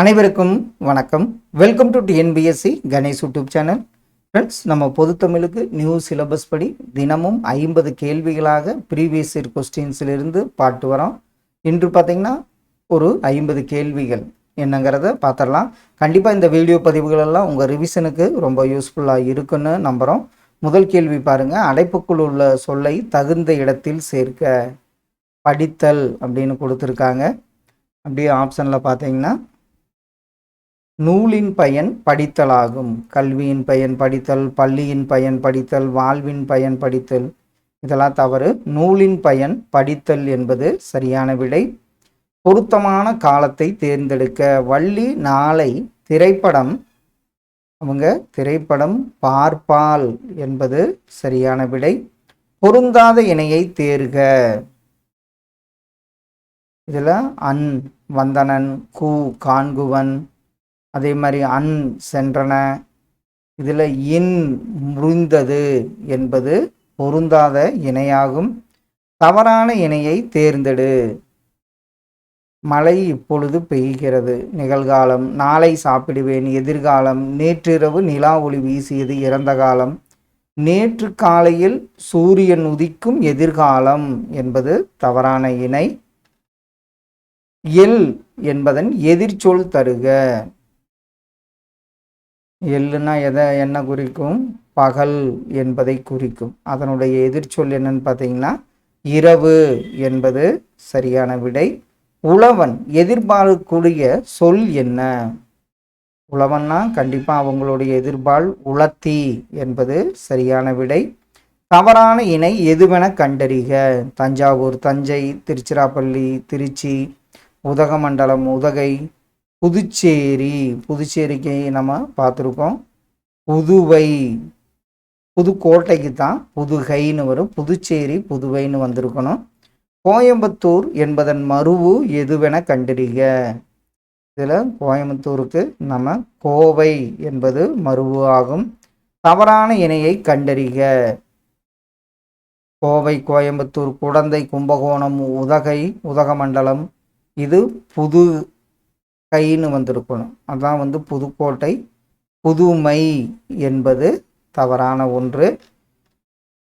அனைவருக்கும் வணக்கம். Welcome to TNPSC Ganesh YouTube channel friends நம்ம பொதுத்தமிழுக்கு நியூ சிலபஸ் படி தினமும் ஐம்பது கேள்விகளாக ப்ரீவியஸ் இயர் கொஸ்டின்ஸிலிருந்து பாட்டு வரோம். இன்று பார்த்தீங்கன்னா ஒரு ஐம்பது கேள்விகள் என்னங்கிறத பார்த்துடலாம். கண்டிப்பாக இந்த வீடியோ பதிவுகளெல்லாம் உங்கள் ரிவிஷனுக்கு ரொம்ப யூஸ்ஃபுல்லாக இருக்குன்னு நம்புகிறோம் முதல் கேள்வி பாருங்கள் அடைப்புக்குள் உள்ள சொல்லை தகுந்த இடத்தில் சேர்க்க படித்தல் அப்படின்னு கொடுத்துருக்காங்க. அப்படியே ஆப்ஷனில் பார்த்தீங்கன்னா நூலின் பயன் படித்தலாகும். கல்வியின் பயன் படித்தல் பள்ளியின் பயன் படித்தல் வாழ்வின் பயன் படித்தல் இதெல்லாம் தவறு. நூலின் பயன் படித்தல் என்பது சரியான விடை. பொருத்தமான காலத்தை தேர்ந்தெடுக்க. வள்ளி நாளை திரைப்படம் அவங்க திரைப்படம் பார்ப்பால் என்பது சரியான விடை. பொருந்தாத இணையை தேர்க. இதில் அன் வந்தனன் கூ காண்குவன் அதே மாதிரி அன் சென்றன. இதில் இன் முறிந்தது என்பது பொருந்தாத இணையாகும். தவறான இணையை தேர்ந்தெடு. மழை இப்பொழுது பெய்கிறது. நிகழ்காலம். நாளை சாப்பிடுவேன். எதிர்காலம். நேற்றிரவு நிலா ஒளி வீசியது இறந்த காலம். நேற்று காலையில் சூரியன் உதிக்கும் எதிர்காலம் என்பது தவறான இணை. எல் என்பதன் எதிர்ச்சொல் தருக. எள்ளுனா எதை என்ன குறிக்கும்? பகல் என்பதை குறிக்கும். அதனுடைய எதிர்ச்சொல் என்னன்னு பார்த்தீங்கன்னா இரவு என்பது சரியான விடை. உழவன் எதிர்பார்க்கக்கூடிய சொல் என்ன? உழவன்னா கண்டிப்பாக அவங்களுடைய எதிர்பால் உளத்தி என்பது சரியான விடை. தவறான இணை எதுவென கண்டறிக? தஞ்சாவூர் தஞ்சை திருச்சிராப்பள்ளி திருச்சி உதகமண்டலம் உதகை புதுச்சேரி புதுச்சேரிக்கு நம்ம பார்த்துருக்கோம். புதுவை புதுக்கோட்டைக்கு தான் புதுகைன்னு வரும். புதுச்சேரி புதுவைன்னு வந்திருக்கணும். கோயம்புத்தூர் என்பதன் மருவு எதுவென கண்டறிக. இதில் கோயம்புத்தூருக்கு நம்ம கோவை என்பது மருவு ஆகும். தவறான இணையை கண்டறிக. கோவை கோயம்புத்தூர் குடந்தை கும்பகோணம் உதகை உதகமண்டலம் இது புது கைன்னு வந்திருக்கணும். அதான் வந்து புதுக்கோட்டை புதுமை என்பது தவறான ஒன்று.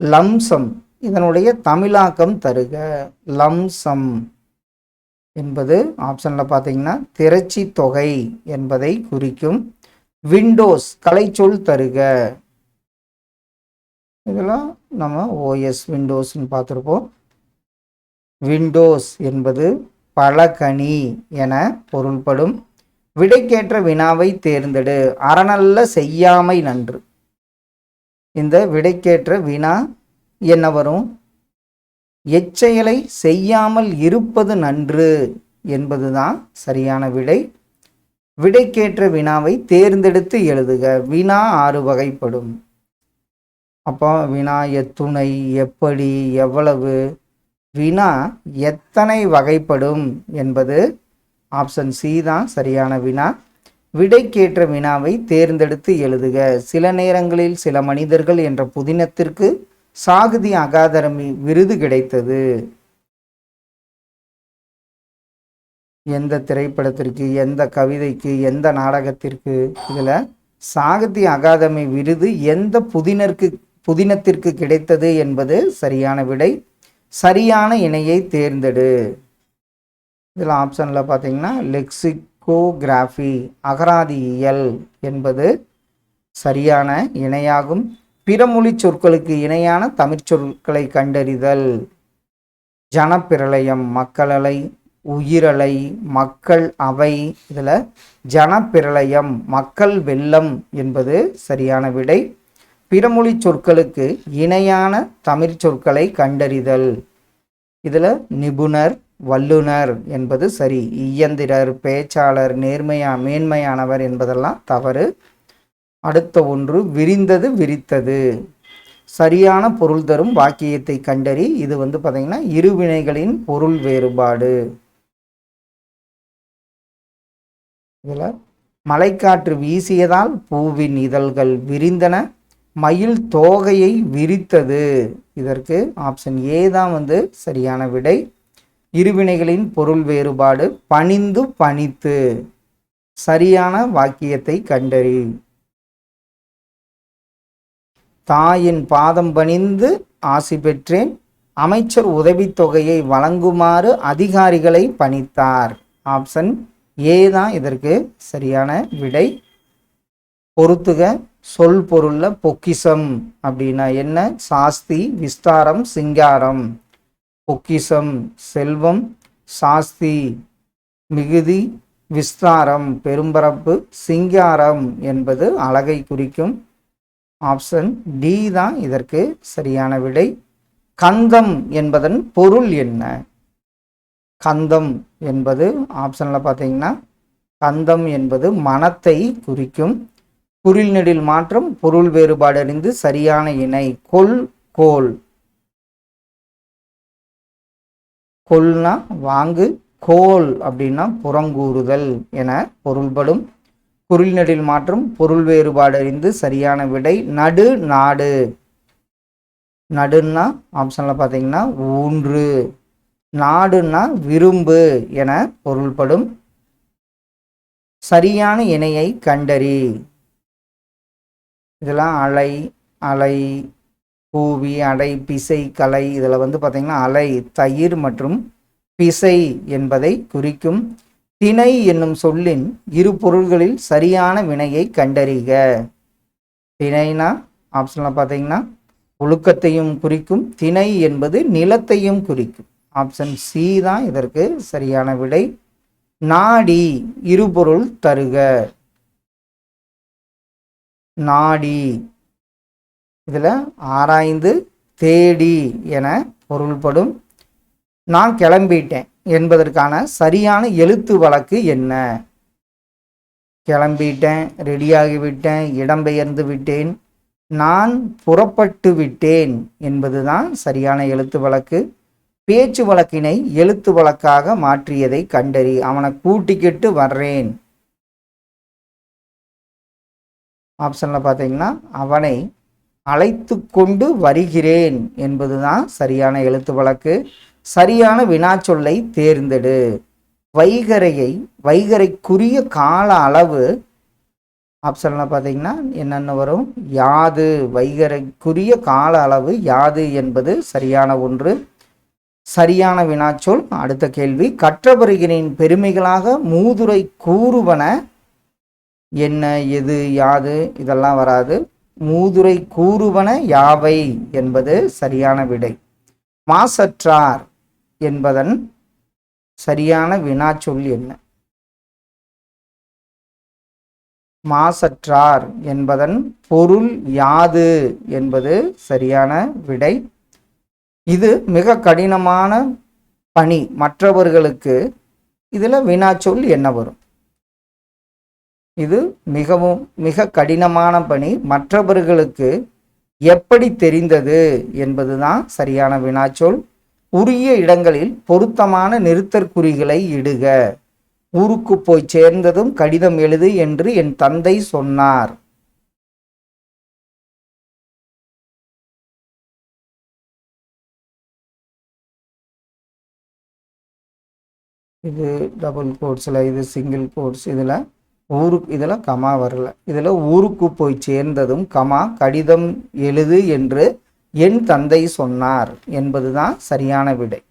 லம்சம் இதனுடைய தமிழாக்கம் தருக. லம்சம் என்பது ஆப்ஷனில் பார்த்தீங்கன்னா திரச்சி தொகை என்பதை குறிக்கும். விண்டோஸ் கலைச்சொல் தருக. இதெல்லாம் நம்ம ஓஎஸ் விண்டோஸ்ன்னு பார்த்துருப்போம். விண்டோஸ் என்பது பழகனி என பொருள்படும். விடைக்கேற்ற வினாவை தேர்ந்தெடு. அறநல்ல செய்யாமை நன்று. இந்த விடைக்கேற்ற வினா என்ன வரும்? எச்செயலை செய்யாமல் இருப்பது நன்று என்பதுதான் சரியான விடை. விடைக்கேற்ற வினாவை தேர்ந்தெடுத்து எழுதுக. வினா ஆறு வகைப்படும். அப்போ வினா எத்துணை எப்படி எவ்வளவு வினா எத்தனை வகைப்படும் என்பது ஆப்ஷன் சி தான் சரியான வினா. விடைக்கேற்ற வினாவை தேர்ந்தெடுத்து எழுதுக. சில நேரங்களில் சில மனிதர்கள் என்ற புதினத்திற்கு சாகுதி அகாதமி விருது கிடைத்தது. எந்த திரைப்படத்திற்கு எந்த கவிதைக்கு எந்த நாடகத்திற்கு இதில் சாகித்ய அகாதமி விருது எந்த புதினருக்கு புதினத்திற்கு கிடைத்தது என்பது சரியான விடை. சரியான இணையை தேர்ந்தெடு. இதில் ஆப்ஷனில் பார்த்தீங்கன்னா லெக்சிகோகிராஃபி அகராதியியல் என்பது சரியான இணையாகும். பிறமொழி சொற்களுக்கு இணையான தமிழ்ச்சொற்களை கண்டறிதல். ஜனப்பிரளயம் மக்களலை உயிரலை மக்கள் அவை. இதில் ஜனப்பிரளயம் மக்கள் வெள்ளம் என்பது சரியான விடை. பிறமொழி சொற்களுக்கு இணையான தமிழ் சொற்களை கண்டறிதல். இதில் நிபுணர் வல்லுனர் என்பது சரி இயந்திரர் பேச்சாளர் நேர்மையா மேன்மையானவர் என்பதெல்லாம் தவறு. அடுத்த ஒன்று விரிந்தது விரித்தது. சரியான பொருள் தரும் வாக்கியத்தை கண்டறி இது வந்து பார்த்திங்கன்னா இருவினைகளின் பொருள் வேறுபாடு. இதில் மலைக்காற்று வீசியதால் பூவின் இதழ்கள் விரிந்தன மயில் தோகையை விரித்தது. இதற்கு ஆப்ஷன் ஏ தான் வந்து சரியான விடை. இருவினைகளின் பொருள் வேறுபாடு பணிந்து பணித்து. சரியான வாக்கியத்தை கண்டறி. தாயின் பாதம் பணிந்து ஆசி பெற்றேன். அமைச்சர் உதவித்தொகையை வழங்குமாறு அதிகாரிகளை பணித்தார். ஆப்ஷன் ஏ தான் இதற்கு சரியான விடை. பொறுத்துக சொல் பொருள்ல பொக்கிசம் அப்படின்னா என்ன? சாஸ்தி விஸ்தாரம் சிங்காரம். பொக்கிசம் செல்வம் சாஸ்தி மிகுதி விஸ்தாரம் பெரும்பரப்பு சிங்காரம் என்பது அழகை குறிக்கும். ஆப்ஷன் டி தான் இதற்கு சரியான விடை. கந்தம் என்பதன் பொருள் என்ன? கந்தம் என்பது ஆப்ஷனில் பார்த்தீங்கன்னா கந்தம் என்பது மனத்தை குறிக்கும். குறில் நெடில் மாற்றம் பொருள் வேறுபாடு அறிந்து சரியான இணை. கொல் கோல். கொல்னா வாங்கு கோல் அப்படின்னா புறங்கூறுதல் என பொருள்படும். குறில் நெடில் மாற்றம் பொருள் வேறுபாடு அறிந்து சரியான விடை. நடு நாடு. நடுன்னா ஆப்ஷனில் பார்த்தீங்கன்னா ஊன்று. நாடுன்னா விரும்பு என பொருள்படும். சரியான இணையை கண்டறி. இதெல்லாம் அலை அலை பூவி அடை பிசை கலை இதில் வந்து பார்த்திங்கன்னா அலை தயிர் மற்றும் பிசை என்பதை குறிக்கும் திணை என்னும் சொல்லின் இரு பொருள்களில் சரியான வினையை கண்டறிக. திணைனா ஆப்ஷனில் பார்த்தீங்கன்னா ஒழுக்கத்தையும் குறிக்கும் திணை என்பது நிலத்தையும் குறிக்கும். ஆப்ஷன் சி தான் இதற்கு சரியான விடை. நாடி இருபொருள் தருக. நாடி. இதில் ஆராய்ந்து தேடி என பொருள்படும். நான் கிளம்பிட்டேன் என்பதற்கான சரியான எழுத்து வழக்கு என்ன? கிளம்பிட்டேன் ரெடியாகிவிட்டேன் இடம்பெயர்ந்து விட்டேன். நான் புறப்பட்டு விட்டேன் என்பதுதான் சரியான எழுத்து வழக்கு. பேச்சு வழக்கினை எழுத்து வழக்காக மாற்றியதை கண்டறி அவனை கூட்டிக்கிட்டு வர்றேன். ஆப்ஷனில் பார்த்தீங்கன்னா அவனை அழைத்து கொண்டு வருகிறேன் என்பதுதான் சரியான எழுத்து வழக்கு. சரியான வினாச்சொல்லை தேர்ந்தெடு. வைகரையை வைகரைக்குரிய கால அளவு ஆப்ஷனில் பார்த்தீங்கன்னா என்னென்ன வரும்? யாது. வைகரைக்குரிய கால அளவு யாது என்பது சரியான ஒன்று. சரியான வினாச்சொல் அடுத்த கேள்வி. கற்றவர்களின் பெருமைகளாக மூதுரை கூறுவன என்ன எது யாது இதெல்லாம் வராது. மூதுரை கூறுவன யாவை என்பது சரியான விடை. மாசற்றார் என்பதன் சரியான வினாச்சொல் என்ன? மாசற்றார் என்பதன் பொருள் யாது என்பது சரியான விடை. இது மிக கடினமான பணி மற்றவர்களுக்கு. இதில் வினாச்சொல் என்ன வரும்? இது மிகவும் மிக கடினமான பணி. மற்றவர்களுக்கு எப்படி தெரிந்தது என்பதுதான் சரியான வினாச்சொல். உரிய இடங்களில் பொருத்தமான நிறுத்தற்குறிகளை இடுக. ஊருக்கு போய் சேர்ந்ததும் கடிதம் எழுது என்று என் தந்தை சொன்னார். இது டபுள் கோட்ஸில் இது சிங்கிள் கோட்ஸ் இதில் ஊருக்கு இதில் கமா வரல. இதில் ஊருக்கு போய் சேர்ந்ததும் கமா கடிதம் எழுது என்று என் தந்தை சொன்னார் என்பது தான் சரியான விடை.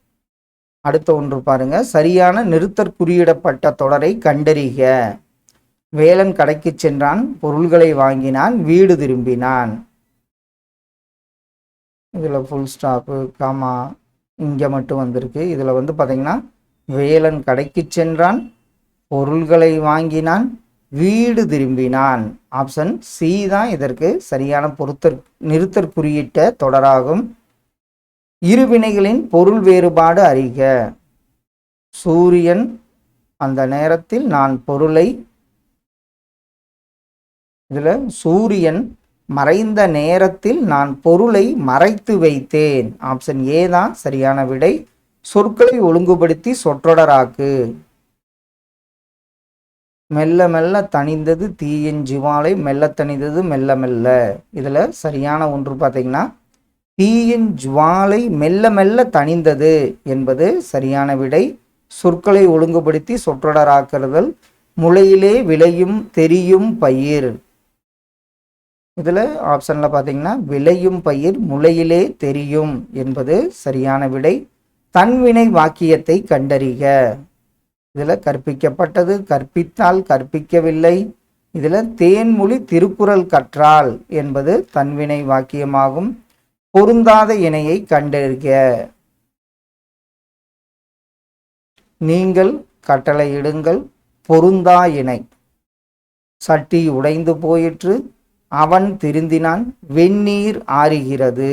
அடுத்த ஒன்று பாருங்க. சரியான நிறுத்தற் குறியிடப்பட்ட தொடரை கண்டறிக. வேலன் கடைக்கு சென்றான் பொருள்களை வாங்கினான் வீடு திரும்பினான். இதில் ஃபுல் ஸ்டாப்பு காமா இங்கே மட்டும் வந்திருக்கு. இதில் வந்து பார்த்தீங்கன்னா வேலன் கடைக்கு சென்றான் பொருள்களை வாங்கினான் வீடு திரும்பினான். ஆப்ஷன் சி தான் இதற்கு சரியான பொருத்தற் நிறுத்தற் குறியிட்ட தொடராகும். இருவினைகளின் பொருள் வேறுபாடு அறிக. சூரியன் அந்த நேரத்தில் நான் பொருளை இதில் சூரியன் மறைந்த நேரத்தில் நான் பொருளை மறைத்து வைத்தேன். ஆப்ஷன் ஏ தான் சரியான விடை. சொற்களை ஒழுங்குபடுத்தி சொற்றொடராக்கு. மெல்ல மெல்ல தணிந்தது தீயின் ஜுவாலை மெல்ல தணிந்தது மெல்ல மெல்ல. இதில் சரியான ஒன்று பார்த்தீங்கன்னா தீயின் ஜுவாலை மெல்ல மெல்ல தணிந்தது என்பது சரியான விடை. சொற்களை ஒழுங்குபடுத்தி சொற்றொடராக்குறதல் முளையிலே விளையும் தெரியும் பயிர். இதில் ஆப்ஷனில் பார்த்தீங்கன்னா விளையும் பயிர் முளையிலே தெரியும் என்பது சரியான விடை. தன்வினை வாக்கியத்தை கண்டறிக. இதில் கற்பிக்கப்பட்டது கற்பித்தால் கற்பிக்கவில்லை. இதில் தேன்மொழி திருக்குறள் கற்றால் என்பது தன்வினை வாக்கியமாகும். பொருந்தாத இணையை கண்டறிக. நீங்கள் கட்டளையிடுங்கள் பொருந்தா இணை. சட்டி உடைந்து போயிற்று அவன் திருந்தினான் வெந்நீர் ஆறுகிறது.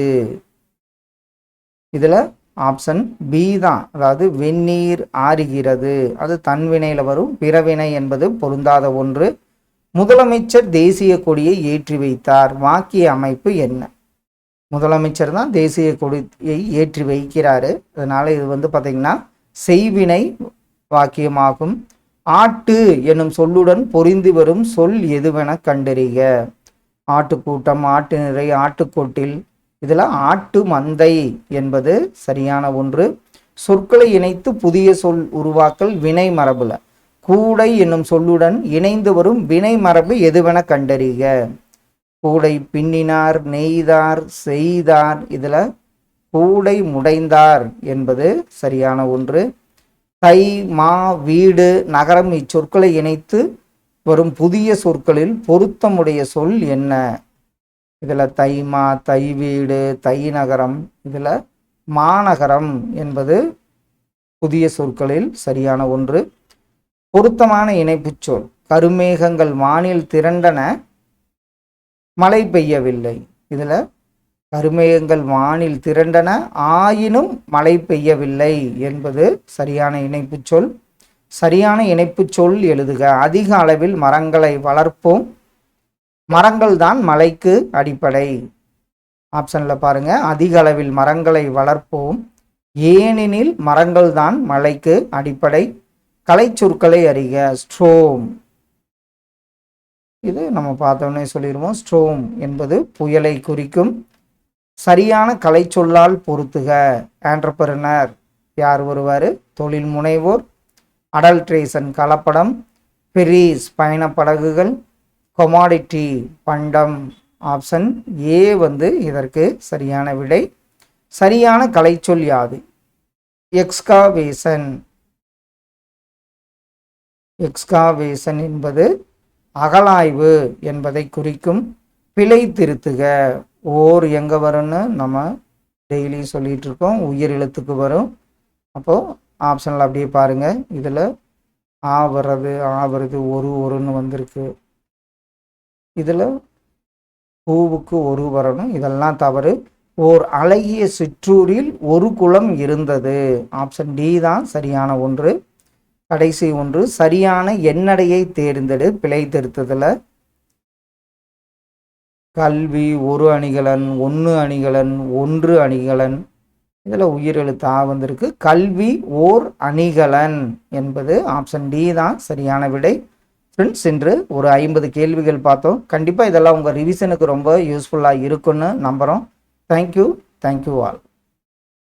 இதில் ஆப்ஷன் பி தான். அதாவது வெந்நீர் ஆறுகிறது. அது தன்வினையில் வரும். பிறவினை என்பது பொருந்தாத ஒன்று. முதலமைச்சர் தேசிய கொடியை ஏற்றி வைத்தார். வாக்கிய அமைப்பு என்ன? முதலமைச்சர் தான் தேசிய கொடியை ஏற்றி வைக்கிறாரு. அதனால இது வந்து பார்த்தீங்கன்னா செய்வினை வாக்கியமாகும். ஆட்டு என்னும் சொல்லுடன் பொருந்தி வரும் சொல் எதுவென கண்டறிக. ஆட்டுக்கூட்டம் ஆட்டு நிறை ஆட்டுக்கோட்டில் இதில் ஆட்டு மந்தை என்பது சரியான ஒன்று. சொற்களை இணைத்து புதிய சொல் உருவாக்கல் வினை மரபில். கூடை என்னும் சொல்லுடன் இணைந்து வரும் வினை மரபு எதுவென கண்டறிக. கூடை பின்னினார் நெய்தார் செய்தார் இதில் கூடை முடைந்தார் என்பது சரியான ஒன்று. தை மா வீடு நகரம் இச்சொற்களை இணைத்து வரும் புதிய சொற்களில் பொருத்தமுடைய சொல் என்ன? இதில் தைமா தை வீடு தை நகரம் இதில் மாநகரம் என்பது புதிய சொற்களில் சரியான ஒன்று. பொருத்தமான இணைப்புச் சொல். கருமேகங்கள் வானில் திரண்டன மழை பெய்யவில்லை. இதில் கருமேகங்கள் வானில் திரண்டன ஆயினும் மழை பெய்யவில்லை என்பது சரியான இணைப்புச் சொல். சரியான இணைப்புச் சொல் எழுதுக. அதிக அளவில் மரங்களை வளர்ப்போம். மரங்கள் தான் மலைக்கு அடிப்படை. ஆப்ஷனில் பாருங்கள் அதிக அளவில் மரங்களை வளர்ப்போம். ஏனெனில் மரங்கள் தான் மலைக்கு அடிப்படை. கலை சொற்களை அறிக. ஸ்ட்ரோம். இது நம்ம பார்த்தோன்னே சொல்லிடுவோம். ஸ்ட்ரோம் என்பது புயலை குறிக்கும். சரியான கலை சொல்லால் பொருத்துக. ஆண்டர்பரனர். யார் வருவார் தொழில் முனைவோர். அடல்ட்ரேஷன் கலப்படம். பெரிஸ் பயணப்படகுகள். கொமாடிட்டி பண்டம் ஆப்ஷன் ஏ வந்து இதற்கு சரியான விடை. சரியான கலைச்சொல் யாது? எக்ஸ்காவேஷன் எக்ஸ்காவேஷன் என்பது அகலாய்வு என்பதை குறிக்கும் பிழை திருத்துக. ஓர் எங்கே வரும்னு நம்ம டெய்லி சொல்லிட்டு இருக்கோம். உயிர் எழுத்துக்கு வரும். அப்போது ஆப்ஷனில் அப்படியே பாருங்கள் இதில் ஆ வர்றது ஆ வருது ஒரு ஒருன்னு வந்திருக்கு. இதில் பூவுக்கு ஒரு வரணும் இதெல்லாம் தவறு. ஓர் அழகிய சிற்றூரில் ஒரு குளம் இருந்தது. ஆப்ஷன் டி தான் சரியான ஒன்று. கடைசி ஒன்று சரியான எண்ணடையை தேர்ந்தெடு பிழை திருத்ததில். கல்வி ஒரு அணிகலன் ஒன்று அணிகலன் ஒன்று அணிகலன். இதில் உயிரெழுத்தா வந்திருக்கு. கல்வி ஓர் அணிகலன் என்பது ஆப்ஷன் டி தான் சரியான விடை. ஃப்ரெண்ட்ஸ் இன்று ஒரு ஐம்பது கேள்விகள் பார்த்தோம். கண்டிப்பாக இதெல்லாம் உங்கள் ரிவிஷனுக்கு ரொம்ப யூஸ்ஃபுல்லாக இருக்குன்னு நம்புகிறோம் தேங்க்யூ தேங்க்யூ ஆல்